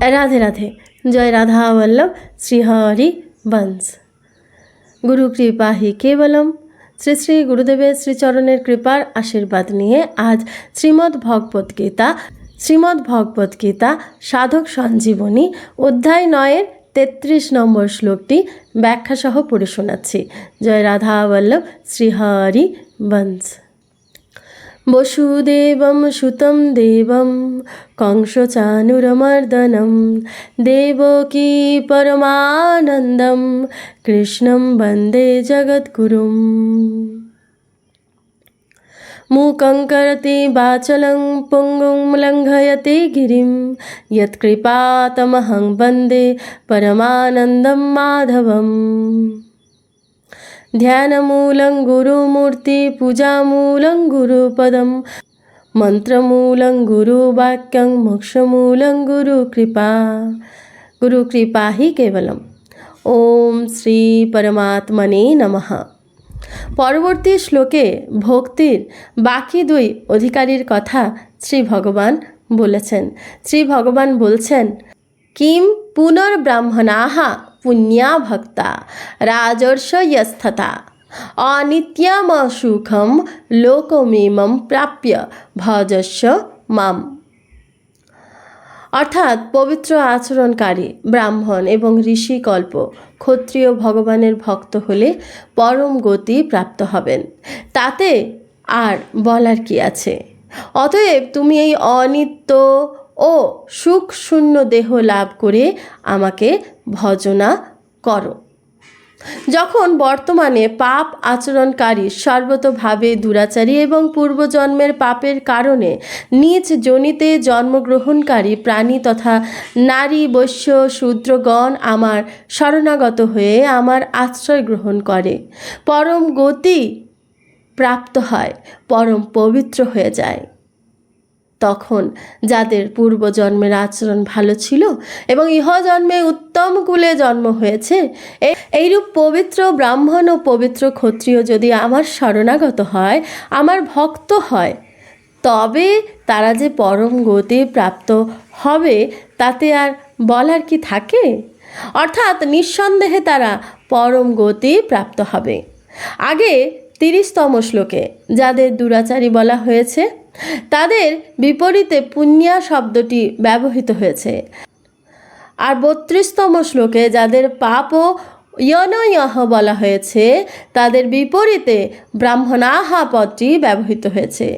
রাধে রাধে। জয় রাধা বল্লভ, শ্রীহরি বংশ গুরু কৃপা হি কেবলম। শ্রী শ্রী গুরুদেবের শ্রীচরণের কৃপার আশীর্বাদ নিয়ে আজ শ্রীমদ্ ভগবত গীতা, শ্রীমদ্ ভগবত গীতা সাধক সঞ্জীবনী অধ্যায় নয়ের তেত্রিশ নম্বর শ্লোকটি ব্যাখ্যাসহ পড়ে শোনাচ্ছি। জয় রাধা বল্লভ, শ্রীহরি বংশ वसुदेवं सुतं देवं कंसचानुरमर्दनं देवकी परमानन्दं कृष्णं वन्दे जगद्गुरुम् मूकं करति वाचलं पुङ्गुं लङ्घयते गिरिं यत्कृपातमहं वन्दे परमानन्दं माधवम् ధ్యానమూలం గురుమూర్తి పూజామూలం గురుపదం మంత్రమూలం గురువాక్యం మోక్షమూలం గురు కృపా గురు కృపా হি কেবলম ওম শ্রী পরমাত্মনে নমঃ পরবর্তী শ্লোকে ভক্তির বাকি দুই অধিকারীর কথা শ্রী ভগবান বলেছেন শ্রী ভগবান বলছেন কিম পুনর্ব্রাহ্মণাহা ভক্তা রাজর্ষয়স্থতা অনিত্যমসুখম লোকমেমম প্রাপ্য ভজস্য মাম অর্থাৎ পবিত্র আচরণকারী ব্রাহ্মণ এবং ঋষিকল্প ক্ষত্রিয় ভগবানের ভক্ত হলে পরম গতি প্রাপ্ত হবেন। তাতে আর বলার কি আছে? অতএব তুমি এই অনিত্য ও সুখ শূন্য দেহ লাভ করে আমাকে ভজনা করো। যখন বর্তমানে পাপ আচরণকারী সর্বতভাবে দুরাচারী এবং পূর্বজন্মের পাপের কারণে নিজ জনিতে জন্মগ্রহণকারী প্রাণী তথা নারী, বৈশ্য, শূদ্রগণ আমার শরণাগত হয়ে আমার আশ্রয় গ্রহণ করে। পরম গতি প্রাপ্ত হয়, পরম পবিত্র হয়ে যায়। তখন যাদের পূর্বজন্মের আচরণ ভালো ছিল এবং ইহজন্মে উত্তম কুলে জন্ম হয়েছে এই- এইরূপ পবিত্র ব্রাহ্মণ ও পবিত্র ক্ষত্রিয় যদি আমার শরণাগত হয়, আমার ভক্ত হয়, তবে তারা যে পরম গতি প্রাপ্ত হবে, তাতে আর বলার কি থাকে? অর্থাৎ নিঃসন্দেহে তারা পরম গতি প্রাপ্ত হবে। আগে তিরিশতম শ্লোকে যাদের দুরাচারী বলা হয়েছে তাদের বিপরীতে পুণ্যা শব্দটি ব্যবহৃত হয়েছে। আর বত্রিশতম শ্লোকে যাদের পাপ ও ইয়নয়হ বলা হয়েছে, তাদের বিপরীতে ব্রাহ্মণাহা পদটি ব্যবহৃত হয়েছে।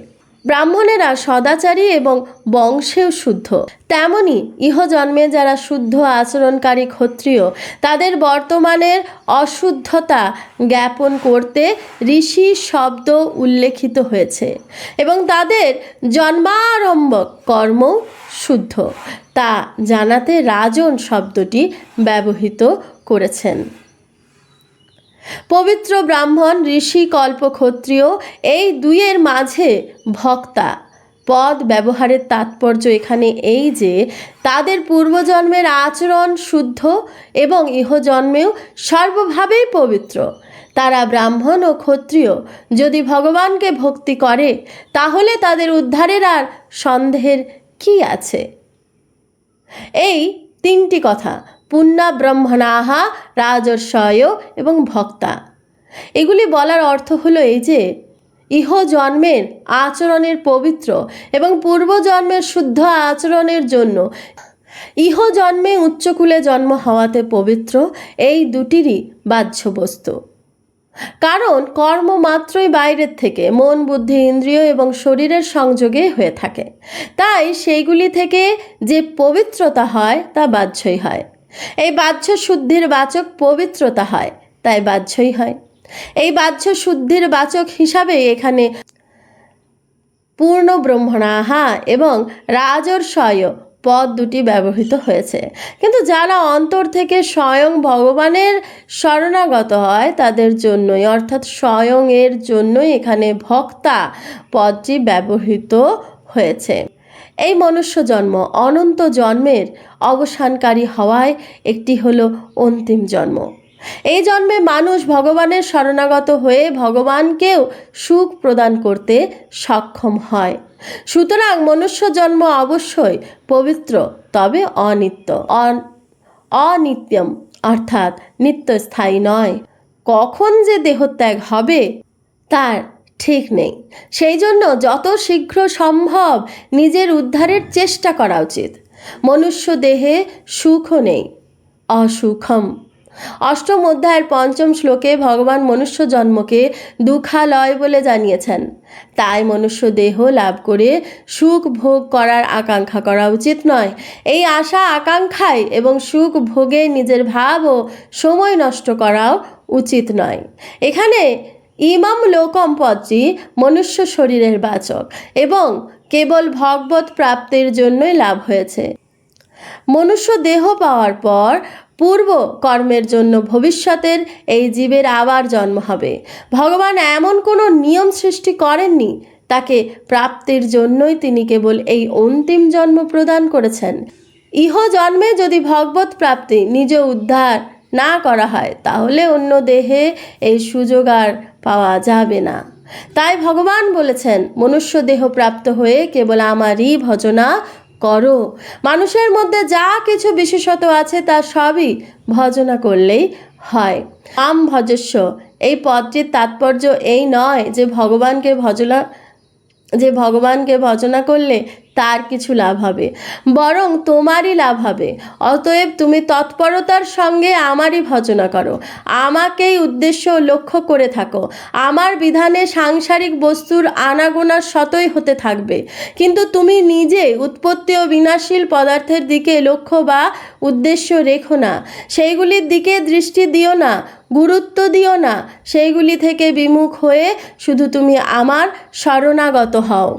ব্রাহ্মণেরা সদাচারী এবং বংশেও শুদ্ধ। তেমনি ইহজন্মে যারা শুদ্ধ, আচরণকারী, ক্ষত্রিয়, তাদের বর্তমানের অশুদ্ধতা জ্ঞাপন করতে ঋষি শব্দ উল্লেখিত হয়েছে এবং তাদের জন্মারম্ভ কর্ম শুদ্ধ। তা জানাতে রাজন শব্দটি ব্যবহৃত করেছেন। পবিত্র ব্রাহ্মণ ঋষি কল্প ক্ষত্রিয় এই দুইয়ের মাঝে ভক্তা। পদ ব্যবহারের তাৎপর্য এখানে এই যে, তাদের পূর্বজন্মের আচরণ শুদ্ধ এবং ইহজন্মেও সর্বভাবেই পবিত্র। তারা ব্রাহ্মণ ও ক্ষত্রিয়, যদি ভগবানকে ভক্তি করে, তাহলে তাদের উদ্ধারের আর সন্দেহের কি আছে? এই তিনটি কথা পুণ্যা ব্রহ্মণাহা রাজর্ষয় এবং ভক্তা। এগুলি বলার অর্থ হলো এই যে, ইহ জন্মের আচরণের পবিত্র এবং পূর্বজন্মের শুদ্ধ আচরণের জন্য। ইহ জন্মে উচ্চকুলে জন্ম হওয়াতে পবিত্র এই দুটিরই বাহ্য বস্তু কারণ কর্ম মাত্রই বাইরের থেকে, মন, বুদ্ধি, ইন্দ্রিয় এবং শরীরের সংযোগে হয়ে থাকে। তাই সেইগুলি থেকে যে পবিত্রতা হয়, তা বাহ্যই হয়। এই বাহ্য শুদ্ধির বাচক পবিত্রতা হয়, তাই বাহ্যই হয়। এই বাহ্য শুদ্ধির বাচক হিসাবে এখানে পূর্ণ ব্রহ্মণাহা এবং রাজর্ষয় পদ দুটি ব্যবহৃত হয়েছে। কিন্তু যারা অন্তর থেকে স্বয়ং ভগবানের শরণাগত হয়, তাদের জন্যই, অর্থাৎ স্বয়ং এর জন্যই এখানে ভক্তা পদটি ব্যবহৃত হয়েছে। এই মনুষ্য জন্ম অনন্ত জন্মের অবসানকারী হওয়ায় একটি হলো অন্তিম জন্ম। এই জন্মে মানুষ ভগবানের শরণাগত হয়ে ভগবানকেও সুখ প্রদান করতে সক্ষম হয়। সুতরাং মনুষ্য জন্ম অবশ্যই পবিত্র, তবে অনিত্য, অন- অনিত্যম, অর্থাৎ নিত্যস্থায়ী নয়। কখন যে দেহত্যাগ হবে, তার ঠিক নেই। সেই জন্য যত শীঘ্র সম্ভব নিজের উদ্ধারের চেষ্টা করা উচিত। মনুষ্য দেহে সুখও নেই, অসুখম। অষ্টম অধ্যায়ের পঞ্চম শ্লোকে ভগবান মনুষ্য জন্মকে দুঃখালয় বলে জানিয়েছেন। তাই মনুষ্য দেহ লাভ করে সুখ ভোগ করার আকাঙ্ক্ষা করা উচিত নয়। এই আশা আকাঙ্ক্ষায় এবং সুখ ভোগে নিজের ভাব ও সময় নষ্ট করাও উচিত নয়। এখানে ইমাম লোকম পদটি মনুষ্য শরীরের বাচক এবং কেবল ভগবত প্রাপ্তির জন্যই লাভ হয়েছে। মনুষ্য দেহ পাওয়ার পর পূর্ব কর্মের জন্য ভবিষ্যতের এই জীবের আবার জন্ম হবে। ভগবান এমন কোনো নিয়ম সৃষ্টি করেননি, তাকে প্রাপ্তির জন্যই তিনি কেবল এই অন্তিম জন্ম প্রদান করেছেন। ইহ জন্মে যদি ভগবত প্রাপ্তি নিজ উদ্ধার না করা হয়, তাহলে অন্য দেহে এই সুযোগ আর পাওয়া যাবে না। তাই ভগবান বলেছেন, মনুষ্য দেহ প্রাপ্ত হয়ে কেবল আমারই ভজনা করো। মানুষের মধ্যে যা কিছু বিশেষত আছে তা সবই ভজনা করলেই হয়। আম ভজস্ব, এই পদটির তাৎপর্য এই নয় যে ভগবানকে ভজনা, যে ভগবানকে ভজনা করলে তার কিছু লাভ হবে, বরং তোমারই লাভ হবে। অতএব তুমি তৎপরতার সঙ্গে আমারই ভজনা করো। আমাকেই উদ্দেশ্য লক্ষ্য করে থাকো। আমার বিধানে সাংসারিক বস্তুর আনাগোনা শতই হতে থাকবে। কিন্তু তুমি নিজে উৎপত্তি ও বিনাশীল পদার্থের দিকে লক্ষ্য বা উদ্দেশ্য রেখো না। সেইগুলির দিকে দৃষ্টি দিও না, গুরুত্ব দিও না। সেইগুলি থেকে বিমুখ হয়ে শুধু তুমি আমার শরণাগত হও।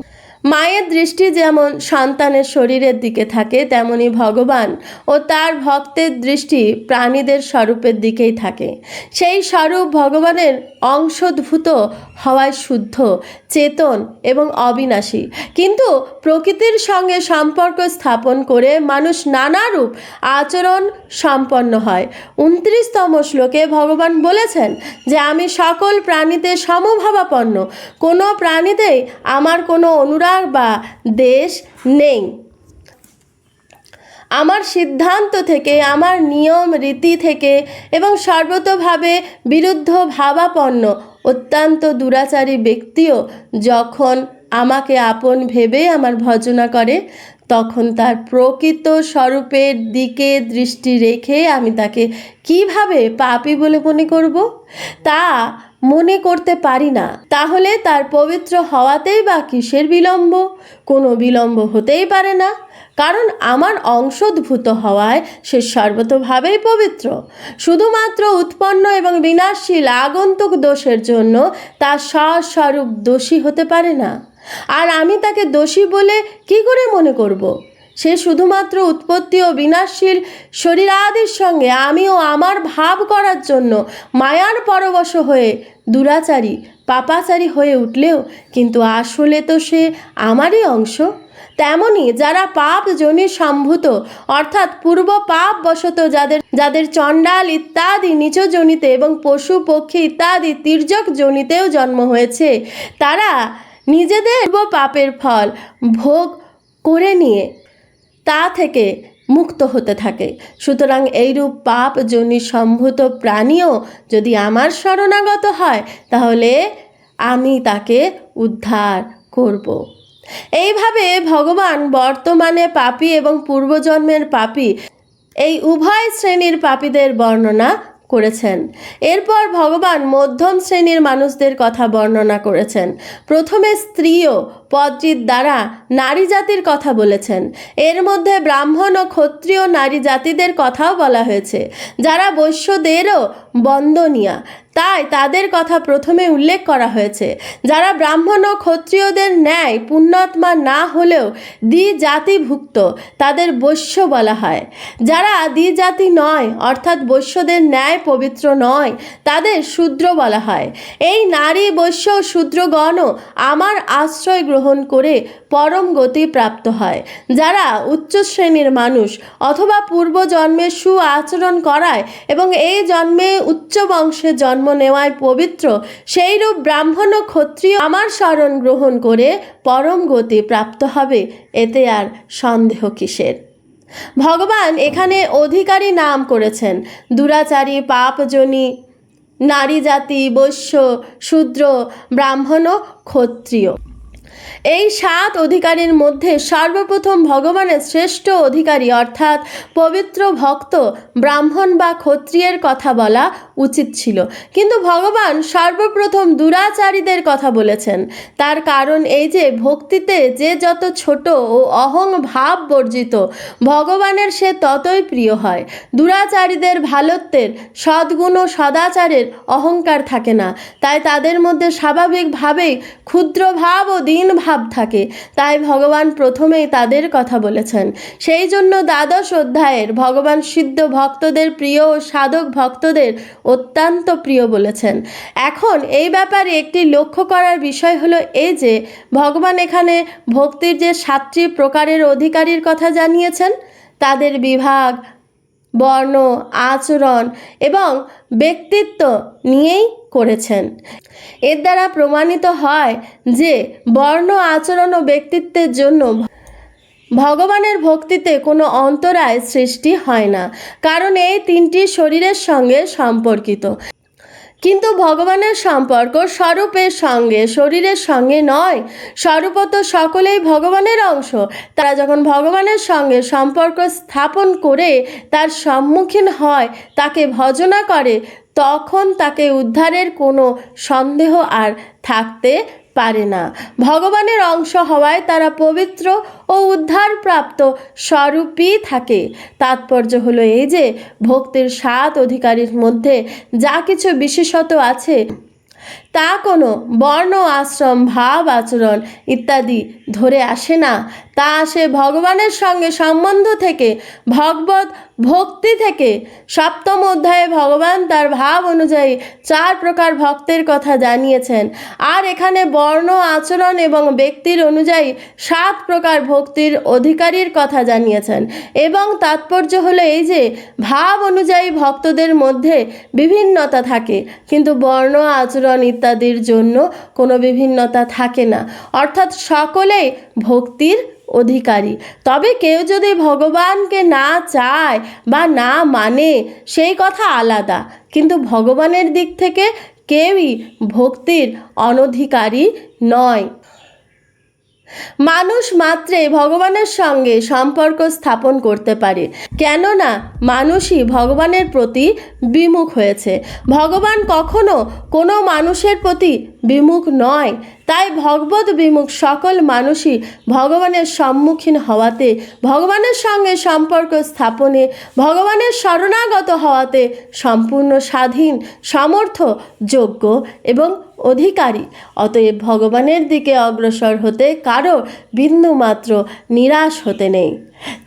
মায়ের দৃষ্টি যেমন সন্তানের শরীরের দিকে থাকে, তেমনি ভগবান ও তার ভক্তের দৃষ্টি প্রাণীদের স্বরূপের দিকেই থাকে। সেই স্বরূপ ভগবানের অংশোদ্ভূত হওয়ায় শুদ্ধ, চেতন এবং অবিনাশী। কিন্তু প্রকৃতির সঙ্গে সম্পর্ক স্থাপন করে মানুষ নানা রূপ আচরণ সম্পন্ন হয়। উনত্রিশতম শ্লোকে ভগবান বলেছেন যে, আমি সকল প্রাণীতে সমভাবাপন্ন। কোনো প্রাণীতেই আমার কোনো অনুরাগ বা দেশ নেই। আমার সিদ্ধান্ত থেকে, আমার নিয়ম, রীতি থেকে এবং সর্বতভাবে বিরুদ্ধ ভাবাপন্ন অত্যন্ত দুরাচারী ব্যক্তিও যখন আমাকে আপন ভেবে আমার ভজনা করে, তখন তার প্রকৃত স্বরূপের দিকে দৃষ্টি রেখে আমি তাকে কীভাবে পাপি বলে মনে করব? তা মনে করতে পারি না। তাহলে তার পবিত্র হওয়াতেই বা কিসের বিলম্ব? কোনো বিলম্ব হতেই পারে না। কারণ আমার অংশোদ্ভূত হওয়ায় সে সর্বতভাবেই পবিত্র। শুধুমাত্র উৎপন্ন এবং বিনাশশীল আগন্তুক দোষের জন্য তার স্বস্বরূপ দোষী হতে পারে না। আর আমি তাকে দোষী বলে কি করে মনে করব? সে শুধুমাত্র উৎপত্তি ও বিনাশশীল শরীরাদির সঙ্গে আমিও আমার ভাব করার জন্য মায়ার পরবশ হয়ে দুরাচারী, পাপাচারী হয়ে উঠলেও কিন্তু আসলে তো সে আমারই অংশ? তেমনি যারা পাপ জনি সম্ভূত, অর্থাৎ পূর্ব পাপ বশত যাদের যাদের চণ্ডাল ইত্যাদি নিচ জনিতে এবং পশু পক্ষী ইত্যাদি তির্যক জনিতেও জন্ম হয়েছে, তারা নিজেদের পাপের ফল ভোগ করে নিয়ে তা থেকে মুক্ত হতে থাকে। সুতরাং এইরূপ পাপ জনি সম্ভূত প্রাণীও যদি আমার শরণাগত হয়, তাহলে আমি তাকে উদ্ধার করব। এইভাবে ভগবান বর্তমানে পাপী এবং পূর্বজন্মের পাপী এই উভয় শ্রেণির পাপীদের বর্ণনা করেছেন। এরপর ভগবান মধ্যম শ্রেণির মানুষদের কথা বর্ণনা করেছেন। প্রথমে স্ত্রীও পদটির দ্বারা নারী জাতির কথা বলেছেন। এর মধ্যে ব্রাহ্মণ ও ক্ষত্রিয় নারী জাতিদের কথাও বলা হয়েছে, যারা বৈশ্যদেরও বন্দনীয়া। তাই তাদের কথা প্রথমে উল্লেখ করা হয়েছে, যারা ব্রাহ্মণ ও ক্ষত্রিয়দের ন্যায় পুণ্যাত্মা না হলেও দ্বিজাতিভুক্ত, তাদের বৈশ্য বলা হয়। যারা দ্বিজাতি নয়, অর্থাৎ বৈশ্যদের ন্যায় পবিত্র নয়, তাদের শূদ্র বলা হয়। এই নারী বৈশ্য শূদ্রগণও আমার আশ্রয় গ্রহণ গ্রহণ করে পরম গতি প্রাপ্ত হয়। যারা উচ্চ শ্রেণির মানুষ অথবা পূর্ব জন্মে সু আচরণ করায় এবং এই জন্মে উচ্চ বংশে জন্ম নেওয়ায় পবিত্র, সেইরূপ ব্রাহ্মণ ও ক্ষত্রিয় আমার শরণ গ্রহণ করে পরম গতি প্রাপ্ত হবে, এতে আর সন্দেহ কিসের? ভগবান এখানে অধিকারী নাম করেছেন। দুরাচারী, পাপজনী নারী জাতি বৈশ্য, শূদ্র, ব্রাহ্মণ ক্ষত্রিয়। এই সাত অধিকারীর মধ্যে সর্বপ্রথম ভগবানের শ্রেষ্ঠ অধিকারী অর্থাৎ পবিত্র ভক্ত ব্রাহ্মণ বা ক্ষত্রিয়ের কথা বলা উচিত ছিল। কিন্তু ভগবান সর্বপ্রথম দুরাচারীদের কথা বলেছেন। তার কারণ এই যে ভক্তিতে যে যত ছোট ও অহং ভাব বর্জিত, ভগবানের সে ততই প্রিয় হয়। দুরাচারীদের ভালোত্বের, সদ্গুণ ও সদাচারের অহংকার থাকে না। তাই তাদের মধ্যে স্বাভাবিকভাবেই ক্ষুদ্র ভাব ও দীন ভাব থাকে। তাই ভগবান প্রথমেই তাদের কথা বলেছেন। সেই জন্য দ্বাদশ অধ্যায়ের ভগবান সিদ্ধ ভক্তদের প্রিয় ও সাধক ভক্তদের অত্যন্ত প্রিয় বলেছেন। এখন এই ব্যাপারে একটি লক্ষ্য করার বিষয় হলো এই যে, ভগবান এখানে ভক্তির যে সাতটি প্রকারের অধিকারীর কথা জানিয়েছেন, তাদের বিভাগ, বর্ণ, আচরণ এবং ব্যক্তিত্ব নিয়েই করেছেন। এর দ্বারা প্রমাণিত হয় যে বর্ণ আচরণ ও ব্যক্তিত্বের জন্য ভগবানের ভক্তিতে কোনো অন্তরায় সৃষ্টি হয় না, কারণ এই তিনটি শরীরের সঙ্গে সম্পর্কিত। কিন্তু ভগবানের সম্পর্ক স্বরূপের সঙ্গে, শরীরের সঙ্গে নয়, স্বরূপত সকলেই ভগবানের অংশ। তারা যখন ভগবানের সঙ্গে সম্পর্ক স্থাপন করে, তার সম্মুখীন হয়, তাকে ভজনা করে তখন তাকে উদ্ধারের কোনো সন্দেহ আর থাকতে পারে না। ভগবানের অংশ হওয়ায় তারা পবিত্র ও উদ্ধারপ্রাপ্ত স্বরূপই থাকে। তাৎপর্য হলো এই যে, ভক্তির সাত অধিকারীর মধ্যে যা কিছু বিশেষত আছে তা কোনো বর্ণ, আশ্রম, ভাব, আচরণ ইত্যাদি ধরে আসে না। তা আসে ভগবানের সঙ্গে সম্বন্ধ থেকে, ভগবত ভক্তি থেকে। সপ্তম অধ্যায়ে ভগবান তার ভাব অনুযায়ী চার প্রকার ভক্তের কথা জানিয়েছেন। আর এখানে বর্ণ, আচরণ এবং ব্যক্তির অনুযায়ী সাত প্রকার ভক্তির অধিকারীর কথা জানিয়েছেন। এবং তাৎপর্য হলো এই যে, ভাব অনুযায়ী ভক্তদের মধ্যে বিভিন্নতা থাকে। কিন্তু বর্ণ, আচরণ ইত্যাদির জন্য কোনো বিভিন্নতা থাকে না। অর্থাৎ সকলেই ভক্তির অধিকারী। তবে কেউ যদি ভগবানকে না চায় বা না মানে সেই কথা আলাদা। কিন্তু ভগবানের দিক থেকে কেউই ভক্তির অনধিকারী নয়। মানুষ মাত্রে ভগবানের সঙ্গে সম্পর্ক স্থাপন করতে পারে। কেননা মানুষই ভগবানের প্রতি বিমুখ হয়েছে। ভগবান কখনো কোনো মানুষের প্রতি বিমুখ নয়। তাই ভগবত বিমুখ সকল মানুষই ভগবানের সম্মুখীন হওয়াতে, ভগবানের সঙ্গে সম্পর্ক স্থাপনে, ভগবানের শরণাগত হওয়াতে সম্পূর্ণ স্বাধীন, সমর্থ, যোগ্য এবং অধিকারী। অতএব ভগবানের দিকে অগ্রসর হতে কারও বিন্দুমাত্র নিরাশ হতে নেই।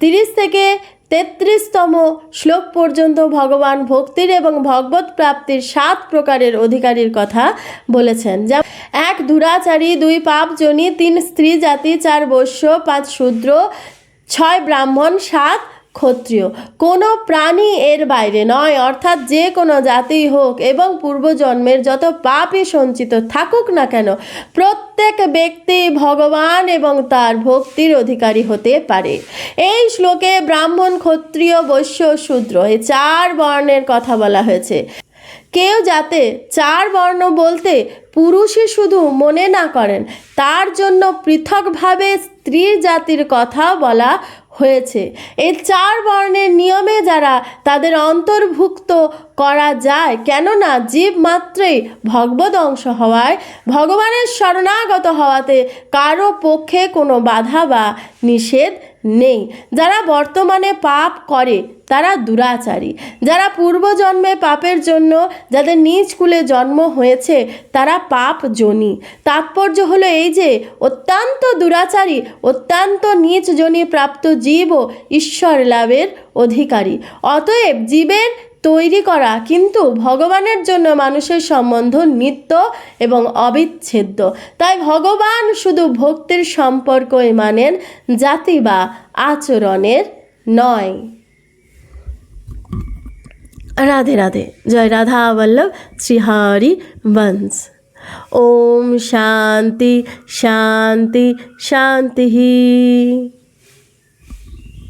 তিরিশ থেকে তেত্রিশতম শ্লোক পর্যন্ত ভগবান ভক্তির এবং ভগবত প্রাপ্তির সাত প্রকারের অধিকারীর কথা বলেছেন। যা এক দুরাচারী, দুই পাপজনী, তিন স্ত্রী জাতি চার বৈশ্য, পাঁচ শূদ্র, ছয় ব্রাহ্মণ, সাত ক্ষত্রিয়। কোনো প্রাণী এর বাইরে নয়, অর্থাৎ যে কোনো জাতি হোক এবং পূর্বজন্মের যত পাপই সঞ্চিত থাকুক না কেন, প্রত্যেক ব্যক্তি ভগবান এবং তার ভক্তির অধিকারী হতে পারে। এই শ্লোকে ব্রাহ্মণ ক্ষত্রিয় বৈশ্য শূদ্র এই চার বর্ণের কথা বলা হয়েছে। কেউ যাতে চার বর্ণ বলতে পুরুষই শুধু মনে না করেন, তার জন্য পৃথকভাবে স্ত্রী জাতির কথা বলা হয়েছে। এই চার বর্ণের নিয়মে যারা তাদের অন্তর্ভুক্ত করা যায়, কেননা জীব মাত্রেই ভগবদ অংশ হওয়ায়, ভগবানের শরণাগত হওয়াতে কারও পক্ষে কোনো বাধা বা নিষেধ নেই। যারা বর্তমানে পাপ করে, তারা দুরাচারী। যারা পূর্বজন্মে পাপের জন্য, যাদের নিজ কুলে জন্ম হয়েছে, তারা পাপ জনি তাৎপর্য হলো এই যে, অত্যন্ত দুরাচারী, অত্যন্ত নিজ জনি প্রাপ্ত জীব ও ঈশ্বর লাভের অধিকারী। অতএব জীবের তৈরি করা, কিন্তু ভগবানের জন্য মানুষের সম্বন্ধ নিত্য এবং অবিচ্ছেদ্য। তাই ভগবান শুধু ভক্তির সম্পর্কই মানেন, জাতি বা আচরণের নয়। রাধে রাধে। জয় রাধা বল্লভ। শ্রীহরি বংশ ওম শান্তি শান্তি শান্তি।